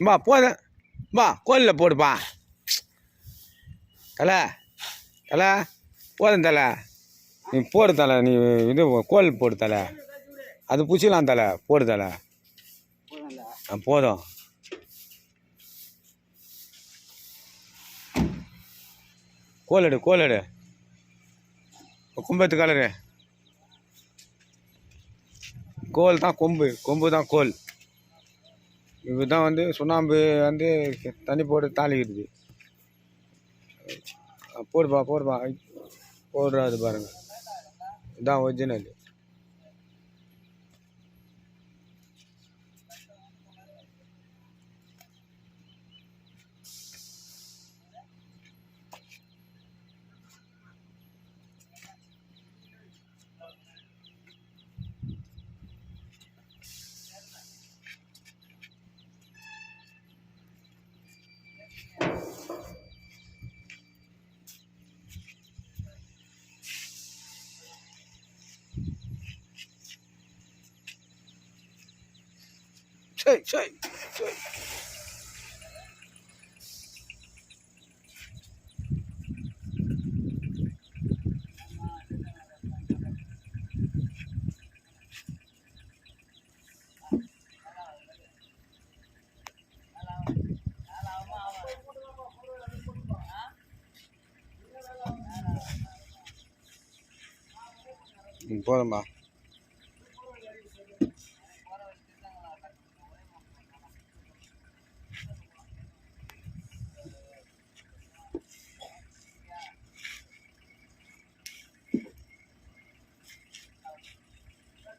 பா போதும் பா கோலில் போடுப்பா தலை தலை போதும் தலை நீ போடு தலை நீ இது கோல் போடு தலை அது பிடிச்சிக்கலாம் தலை போடு தலை ஆ, போதும் கோலடு கோலடு கும்பத்து கலரு கோல் தான் கொம்பு கொம்பு தான் கோல் இதுதான் வந்து சுண்ணாம்பு வந்து தண்ணி போட்டு தாளிக்கிறது. போடுப்பா போடுப்பா. போடுறாது பாருங்கள் இதான் ஒரிஜினல் 去去去！去去你播了吗？